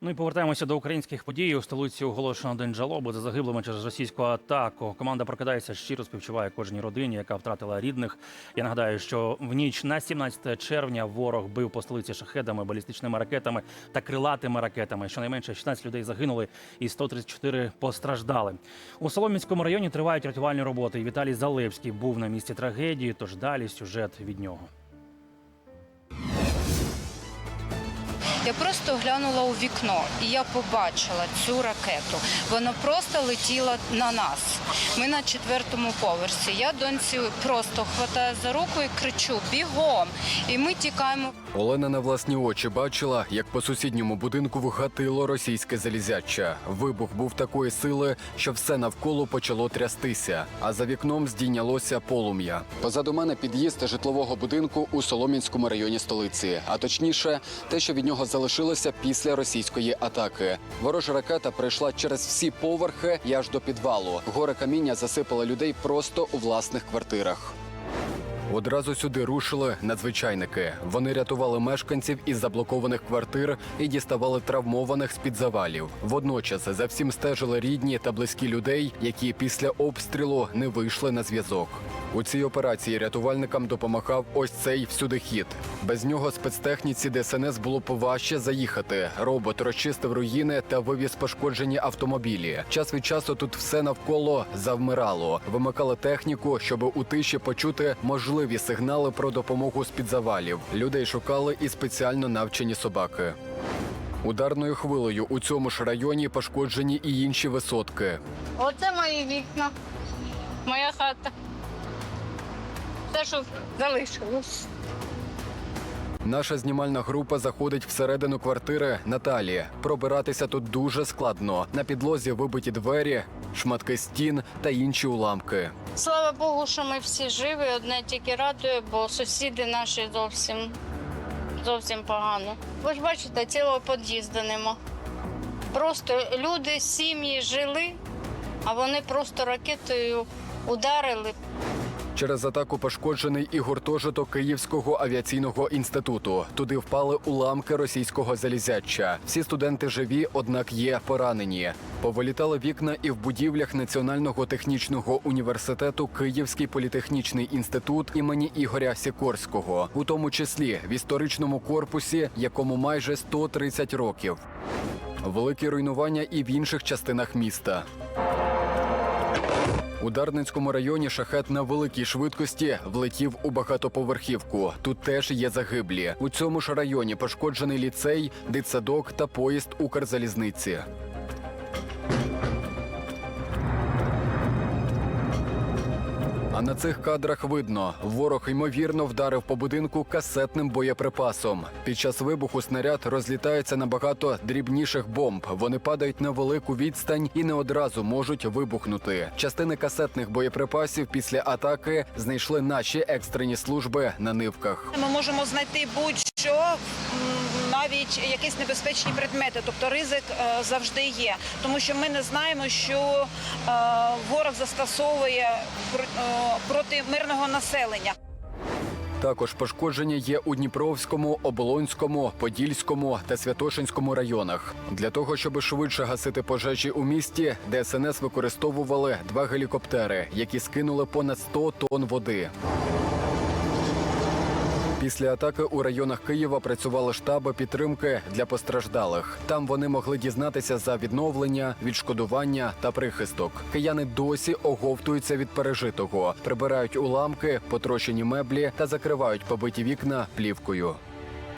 Ну і повертаємося до українських подій. У столиці оголошено день жалоби за загиблими через російську атаку. Команда прокидається щиро співчуває кожній родині, яка втратила рідних. Я нагадаю, що в ніч на 17 червня ворог бив по столиці шахедами, балістичними ракетами та крилатими ракетами. Щонайменше 16 людей загинули і 134 постраждали. У Соломінському районі тривають рятувальні роботи. І Віталій Залевський був на місці трагедії. Тож далі сюжет від нього. Я просто глянула у вікно і я побачила цю ракету. Вона просто летіла на нас. Ми на четвертому поверсі. Я доньці просто хватаю за руку і кричу Бігом! І ми тікаємо. Олена на власні очі бачила, як по сусідньому будинку вгатило російське залізяча. Вибух був такої сили, що все навколо почало трястися, а за вікном здійнялося полум'я. Позаду мене під'їзд житлового будинку у Солом'янському районі столиці, а точніше, те, що від нього залишилося після російської атаки. Ворожа ракета прийшла через всі поверхи і аж до підвалу. Горе каміння засипало людей просто у власних квартирах. Одразу сюди рушили надзвичайники. Вони рятували мешканців із заблокованих квартир і діставали травмованих з під завалів. Водночас за всім стежили рідні та близькі людей, які після обстрілу не вийшли на зв'язок. У цій операції рятувальникам допомагав ось цей всюдихід. Без нього спецтехніці ДСНС було поважче заїхати. Робот розчистив руїни та вивіз пошкоджені автомобілі. Час від часу тут все навколо завмирало. Вимикали техніку, щоб у тиші почути можливі сигнали про допомогу з під завалів. Людей шукали і спеціально навчені собаки. Ударною хвилею у цьому ж районі пошкоджені і інші висотки. Оце мої вікна, моя хата. Те, що залишилось. Наша знімальна група заходить всередину квартири Наталі. Пробиратися тут дуже складно. На підлозі вибиті двері, шматки стін та інші уламки. Слава Богу, що ми всі живі. Одне тільки радує, бо сусіди наші зовсім зовсім погано. Ви ж бачите, цілого під'їзду нема. Просто люди, сім'ї жили, а вони просто ракетою ударили. Через атаку пошкоджений і гуртожиток Київського авіаційного інституту. Туди впали уламки російського залізяча. Всі студенти живі, однак є поранені. Повилітали вікна і в будівлях Національного технічного університету Київський політехнічний інститут імені Ігоря Сікорського, у тому числі в історичному корпусі, якому майже 130 років. Великі руйнування і в інших частинах міста. У Дарницькому районі шахет на великій швидкості влетів у багатоповерхівку. Тут теж є загиблі. У цьому ж районі пошкоджений ліцей, дитсадок та поїзд Укрзалізниці. А на цих кадрах видно, ворог ймовірно вдарив по будинку касетним боєприпасом. Під час вибуху снаряд розлітається на багато дрібніших бомб. Вони падають на велику відстань і не одразу можуть вибухнути. Частини касетних боєприпасів після атаки знайшли наші екстрені служби на нивках. Ми можемо знайти будь-що, м, навіть якісь небезпечні предмети. Тобто ризик е, завжди є, тому що ми не знаємо, що е, ворог застосовує е, проти мирного населення. Також пошкодження є у Дніпровському, Оболонському, Подільському та Святошинському районах. Для того, щоб швидше гасити пожежі у місті, ДСНС використовували два гелікоптери, які скинули понад 100 тонн води. Після атаки у районах Києва працювали штаби підтримки для постраждалих. Там вони могли дізнатися за відновлення, відшкодування та прихисток. Кияни досі оговтуються від пережитого, прибирають уламки, потрощені меблі та закривають побиті вікна плівкою.